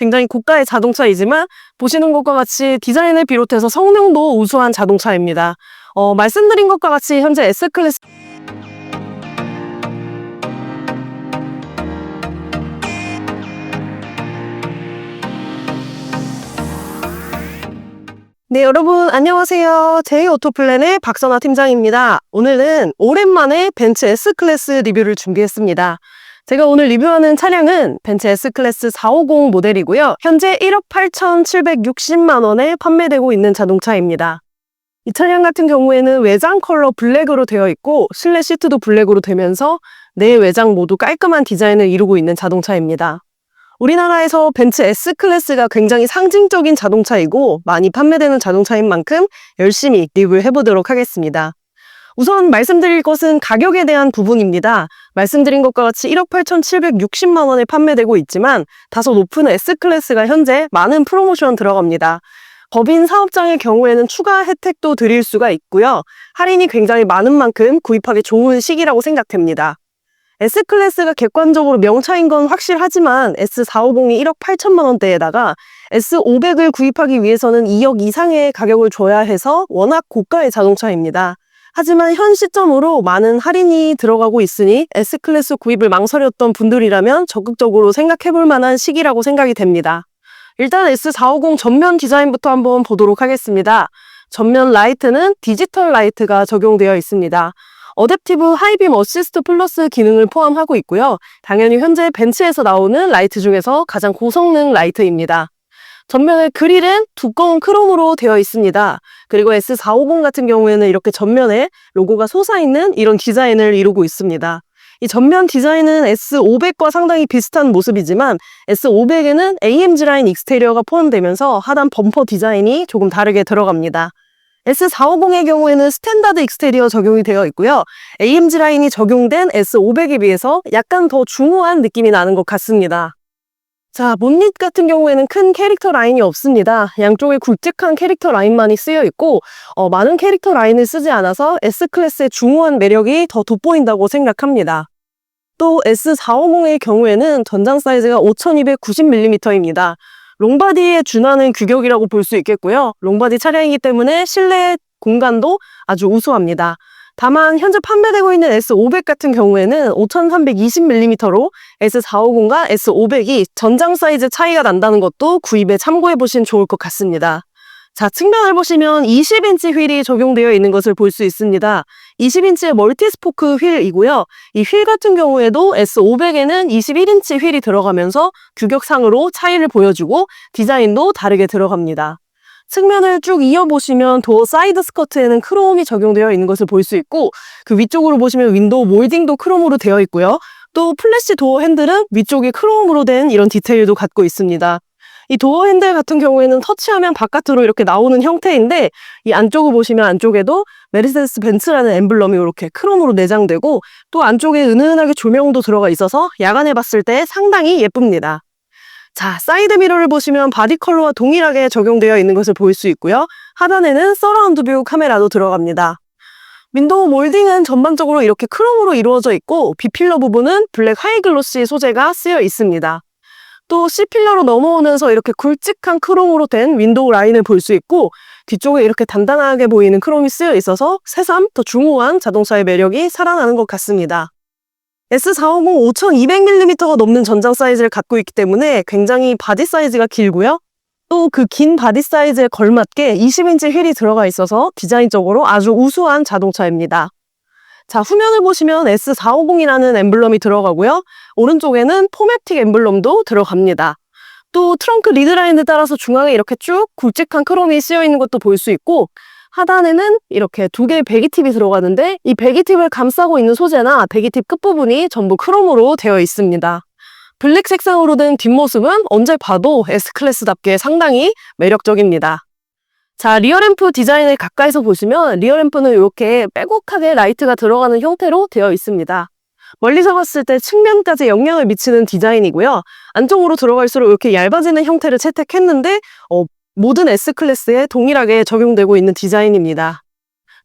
굉장히 고가의 자동차이지만 보시는 것과 같이 디자인을 비롯해서 성능도 우수한 자동차입니다. 어, 말씀드린 것과 같이 현재 S클래스 네, 여러분 안녕하세요. 제이오토플랜의 박선아 팀장입니다. 오늘은 오랜만에 벤츠 S클래스 리뷰를 준비했습니다. 제가 오늘 리뷰하는 차량은 벤츠 S클래스 450 모델이고요. 현재 1억 8,760만 원에 판매되고 있는 자동차입니다. 이 차량 같은 경우에는 외장 컬러 블랙으로 되어 있고 실내 시트도 블랙으로 되면서 내 외장 모두 깔끔한 디자인을 이루고 있는 자동차입니다. 우리나라에서 벤츠 S클래스가 굉장히 상징적인 자동차이고 많이 판매되는 자동차인 만큼 열심히 리뷰를 해보도록 하겠습니다. 우선 말씀드릴 것은 가격에 대한 부분입니다. 말씀드린 것과 같이 1억 8,760만 원에 판매되고 있지만 다소 높은 S클래스가 현재 많은 프로모션 들어갑니다. 법인 사업장의 경우에는 추가 혜택도 드릴 수가 있고요. 할인이 굉장히 많은 만큼 구입하기 좋은 시기라고 생각됩니다. S클래스가 객관적으로 명차인 건 확실하지만 S450이 1억 8천만 원대에다가 S500을 구입하기 위해서는 2억 이상의 가격을 줘야 해서 워낙 고가의 자동차입니다. 하지만 현 시점으로 많은 할인이 들어가고 있으니 S클래스 구입을 망설였던 분들이라면 적극적으로 생각해 볼 만한 시기라고 생각이 됩니다. 일단 S450 전면 디자인부터 한번 보도록 하겠습니다. 전면 라이트는 디지털 라이트가 적용되어 있습니다. 어댑티브 하이빔 어시스트 플러스 기능을 포함하고 있고요. 당연히 현재 벤츠에서 나오는 라이트 중에서 가장 고성능 라이트입니다. 전면의 그릴은 두꺼운 크롬으로 되어 있습니다. 그리고 S450 같은 경우에는 이렇게 전면에 로고가 솟아있는 이런 디자인을 이루고 있습니다. 이 전면 디자인은 S500과 상당히 비슷한 모습이지만 S500에는 AMG 라인 익스테리어가 포함되면서 하단 범퍼 디자인이 조금 다르게 들어갑니다. S450의 경우에는 스탠다드 익스테리어 적용이 되어 있고요. AMG 라인이 적용된 S500에 비해서 약간 더 중후한 느낌이 나는 것 같습니다. 자, 본닛 같은 경우에는 큰 캐릭터 라인이 없습니다. 양쪽에 굵직한 캐릭터 라인만이 쓰여 있고 어, 많은 캐릭터 라인을 쓰지 않아서 S클래스의 중후한 매력이 더 돋보인다고 생각합니다. 또 S450의 경우에는 전장 사이즈가 5290mm입니다. 롱바디에 준하는 규격이라고 볼 수 있겠고요. 롱바디 차량이기 때문에 실내 공간도 아주 우수합니다. 다만 현재 판매되고 있는 S500 같은 경우에는 5320mm로 S450과 S500이 전장 사이즈 차이가 난다는 것도 구입에 참고해 보시면 좋을 것 같습니다. 자, 측면을 보시면 20인치 휠이 적용되어 있는 것을 볼 수 있습니다. 20인치의 멀티스포크 휠이고요. 이 휠 같은 경우에도 S500에는 21인치 휠이 들어가면서 규격상으로 차이를 보여주고 디자인도 다르게 들어갑니다. 측면을 쭉 이어보시면 도어 사이드 스커트에는 크롬이 적용되어 있는 것을 볼 수 있고 그 위쪽으로 보시면 윈도우 몰딩도 크롬으로 되어 있고요. 또 플래시 도어 핸들은 위쪽이 크롬으로 된 이런 디테일도 갖고 있습니다. 이 도어 핸들 같은 경우에는 터치하면 바깥으로 이렇게 나오는 형태인데 이 안쪽을 보시면 안쪽에도 메르세데스 벤츠라는 엠블럼이 이렇게 크롬으로 내장되고 또 안쪽에 은은하게 조명도 들어가 있어서 야간에 봤을 때 상당히 예쁩니다. 자, 사이드 미러를 보시면 바디 컬러와 동일하게 적용되어 있는 것을 볼 수 있고요. 하단에는 서라운드 뷰 카메라도 들어갑니다. 윈도우 몰딩은 전반적으로 이렇게 크롬으로 이루어져 있고 B필러 부분은 블랙 하이글로시 소재가 쓰여 있습니다. 또 C필러로 넘어오면서 이렇게 굵직한 크롬으로 된 윈도우 라인을 볼 수 있고 뒤쪽에 이렇게 단단하게 보이는 크롬이 쓰여 있어서 새삼 더 중후한 자동차의 매력이 살아나는 것 같습니다. S450 5200mm가 넘는 전장 사이즈를 갖고 있기 때문에 굉장히 바디 사이즈가 길고요. 또 그 긴 바디 사이즈에 걸맞게 20인치 휠이 들어가 있어서 디자인적으로 아주 우수한 자동차입니다. 자, 후면을 보시면 S450이라는 엠블럼이 들어가고요. 오른쪽에는 포매틱 엠블럼도 들어갑니다. 또 트렁크 리드라인에 따라서 중앙에 이렇게 쭉 굵직한 크롬이 쓰여 있는 것도 볼 수 있고 하단에는 이렇게 두 개의 배기팁이 들어가는데 이 배기팁을 감싸고 있는 소재나 배기팁 끝부분이 전부 크롬으로 되어 있습니다. 블랙 색상으로 된 뒷모습은 언제 봐도 S클래스답게 상당히 매력적입니다. 자, 리어램프 디자인을 가까이서 보시면 리어램프는 이렇게 빼곡하게 라이트가 들어가는 형태로 되어 있습니다. 멀리서 봤을 때 측면까지 영향을 미치는 디자인이고요. 안쪽으로 들어갈수록 이렇게 얇아지는 형태를 채택했는데 어, 모든 S클래스에 동일하게 적용되고 있는 디자인입니다.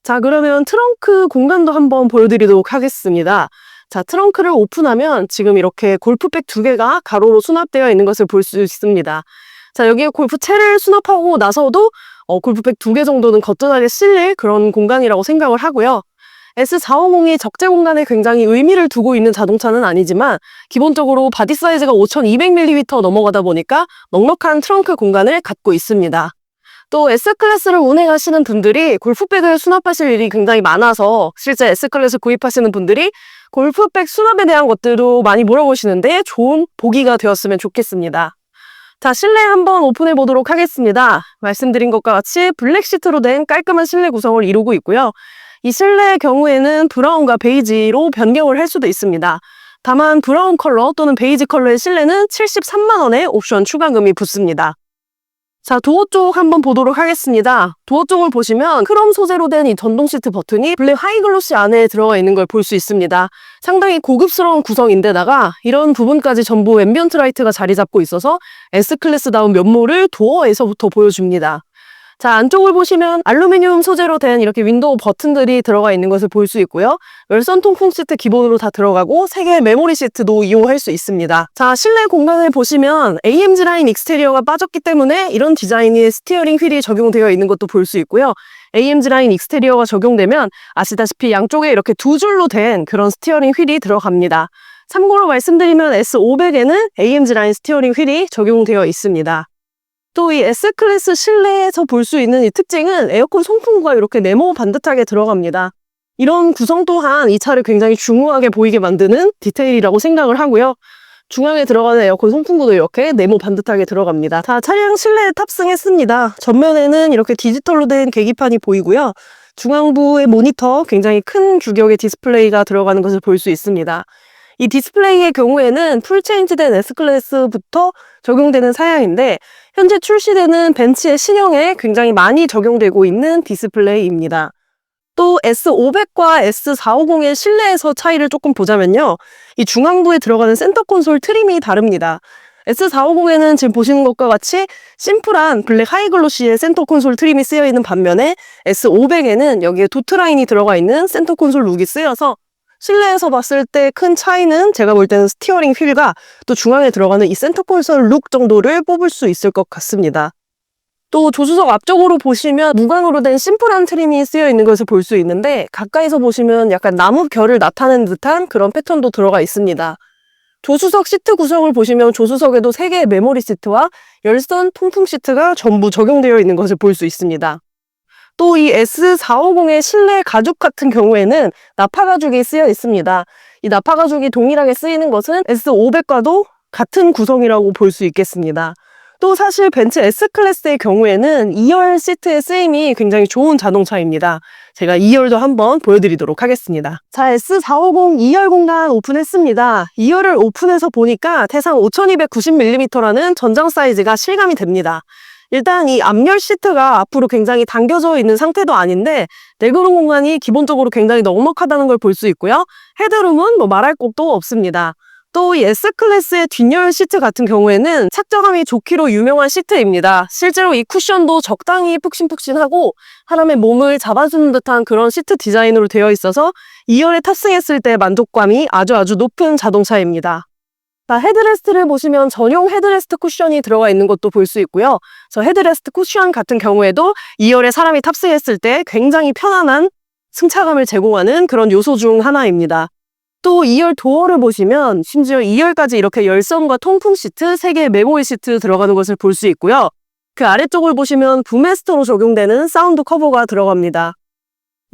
자, 그러면 트렁크 공간도 한번 보여드리도록 하겠습니다. 자, 트렁크를 오픈하면 지금 이렇게 골프백 두 개가 가로로 수납되어 있는 것을 볼 수 있습니다. 자, 여기에 골프채를 수납하고 나서도 어, 골프백 두 개 정도는 거뜬하게 실릴 그런 공간이라고 생각을 하고요. S450이 적재 공간에 굉장히 의미를 두고 있는 자동차는 아니지만 기본적으로 바디 사이즈가 5200mm 넘어가다 보니까 넉넉한 트렁크 공간을 갖고 있습니다. 또 S클래스를 운행하시는 분들이 골프백을 수납하실 일이 굉장히 많아서 실제 S클래스 구입하시는 분들이 골프백 수납에 대한 것들도 많이 물어보시는데 좋은 보기가 되었으면 좋겠습니다. 자, 실내 한번 오픈해 보도록 하겠습니다. 말씀드린 것과 같이 블랙 시트로 된 깔끔한 실내 구성을 이루고 있고요. 이 실내의 경우에는 브라운과 베이지로 변경을 할 수도 있습니다. 다만 브라운 컬러 또는 베이지 컬러의 실내는 73만 원의 옵션 추가금이 붙습니다. 자, 도어 쪽 한번 보도록 하겠습니다. 도어 쪽을 보시면 크롬 소재로 된 이 전동 시트 버튼이 블랙 하이글로시 안에 들어가 있는 걸 볼 수 있습니다. 상당히 고급스러운 구성인데다가 이런 부분까지 전부 앰비언트 라이트가 자리 잡고 있어서 S클래스다운 면모를 도어에서부터 보여줍니다. 자, 안쪽을 보시면 알루미늄 소재로 된 이렇게 윈도우 버튼들이 들어가 있는 것을 볼 수 있고요. 열선 통풍 시트 기본으로 다 들어가고 3개의 메모리 시트도 이용할 수 있습니다. 자, 실내 공간을 보시면 AMG 라인 익스테리어가 빠졌기 때문에 이런 디자인의 스티어링 휠이 적용되어 있는 것도 볼 수 있고요. AMG 라인 익스테리어가 적용되면 아시다시피 양쪽에 이렇게 두 줄로 된 그런 스티어링 휠이 들어갑니다. 참고로 말씀드리면 S500에는 AMG 라인 스티어링 휠이 적용되어 있습니다. 또 이 S클래스 실내에서 볼 수 있는 이 특징은 에어컨 송풍구가 이렇게 네모 반듯하게 들어갑니다. 이런 구성 또한 이 차를 굉장히 중후하게 보이게 만드는 디테일이라고 생각을 하고요. 중앙에 들어가는 에어컨 송풍구도 이렇게 네모 반듯하게 들어갑니다. 다 차량 실내에 탑승했습니다. 전면에는 이렇게 디지털로 된 계기판이 보이고요. 중앙부의 모니터 굉장히 큰 규격의 디스플레이가 들어가는 것을 볼 수 있습니다. 이 디스플레이의 경우에는 풀체인지된 S클래스부터 적용되는 사양인데 현재 출시되는 벤츠의 신형에 굉장히 많이 적용되고 있는 디스플레이입니다. 또 S500과 S450의 실내에서 차이를 조금 보자면요. 이 중앙부에 들어가는 센터 콘솔 트림이 다릅니다. S450에는 지금 보시는 것과 같이 심플한 블랙 하이글로시의 센터 콘솔 트림이 쓰여 있는 반면에 S500에는 여기에 도트 라인이 들어가 있는 센터 콘솔 룩이 쓰여서 실내에서 봤을 때 큰 차이는 제가 볼 때는 스티어링 휠과 또 중앙에 들어가는 이 센터 콘솔 룩 정도를 뽑을 수 있을 것 같습니다. 또 조수석 앞쪽으로 보시면 무광으로 된 심플한 트림이 쓰여 있는 것을 볼 수 있는데 가까이서 보시면 약간 나무 결을 나타낸 듯한 그런 패턴도 들어가 있습니다. 조수석 시트 구성을 보시면 조수석에도 3개의 메모리 시트와 열선 통풍 시트가 전부 적용되어 있는 것을 볼 수 있습니다. 또 이 S450의 실내 가죽 같은 경우에는 나파 가죽이 쓰여 있습니다. 이 나파 가죽이 동일하게 쓰이는 것은 S500과도 같은 구성이라고 볼 수 있겠습니다. 또 사실 벤츠 S클래스의 경우에는 2열 시트의 쓰임이 굉장히 좋은 자동차입니다. 제가 2열도 한번 보여드리도록 하겠습니다. 자, S450 2열 공간 오픈했습니다. 2열을 오픈해서 보니까 태상 5290mm라는 전장 사이즈가 실감이 됩니다. 일단 이 앞열 시트가 앞으로 굉장히 당겨져 있는 상태도 아닌데 내구름 공간이 기본적으로 굉장히 넉넉하다는 걸 볼 수 있고요. 헤드룸은 뭐 말할 것도 없습니다. 또 이 S클래스의 뒷열 시트 같은 경우에는 착정감이 좋기로 유명한 시트입니다. 실제로 이 쿠션도 적당히 푹신푹신하고 사람의 몸을 잡아주는 듯한 그런 시트 디자인으로 되어 있어서 2열에 탑승했을 때 만족감이 아주 아주 높은 자동차입니다. 자, 헤드레스트를 보시면 전용 헤드레스트 쿠션이 들어가 있는 것도 볼 수 있고요. 저 헤드레스트 쿠션 같은 경우에도 2열에 사람이 탑승했을 때 굉장히 편안한 승차감을 제공하는 그런 요소 중 하나입니다. 또 2열 도어를 보시면 심지어 2열까지 이렇게 열선과 통풍 시트, 3개의 메모리 시트 들어가는 것을 볼 수 있고요. 그 아래쪽을 보시면 부메스터로 적용되는 사운드 커버가 들어갑니다.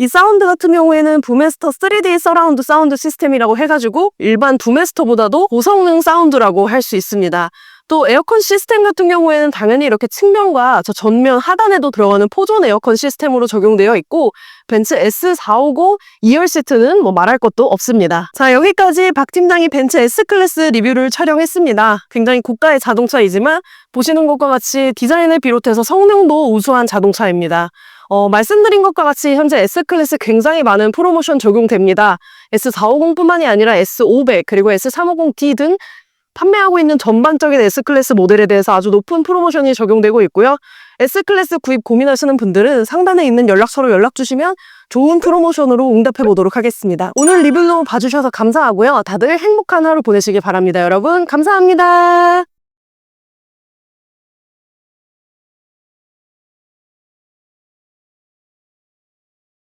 이 사운드 같은 경우에는 부메스터 3D 서라운드 사운드 시스템이라고 해가지고 일반 부메스터보다도 고성능 사운드라고 할 수 있습니다. 또 에어컨 시스템 같은 경우에는 당연히 이렇게 측면과 저 전면 하단에도 들어가는 포존 에어컨 시스템으로 적용되어 있고 벤츠 S450 2열 시트는 뭐 말할 것도 없습니다. 자 여기까지 박 팀장이 벤츠 S클래스 리뷰를 촬영했습니다. 굉장히 고가의 자동차이지만 보시는 것과 같이 디자인을 비롯해서 성능도 우수한 자동차입니다. 어, 말씀드린 것과 같이 현재 S클래스 굉장히 많은 프로모션 적용됩니다. S450뿐만이 아니라 S500 그리고 S350D 등 판매하고 있는 전반적인 S클래스 모델에 대해서 아주 높은 프로모션이 적용되고 있고요. S클래스 구입 고민하시는 분들은 상단에 있는 연락처로 연락 주시면 좋은 프로모션으로 응답해 보도록 하겠습니다. 오늘 리뷰 너무 봐주셔서 감사하고요. 다들 행복한 하루 보내시길 바랍니다. 여러분, 감사합니다.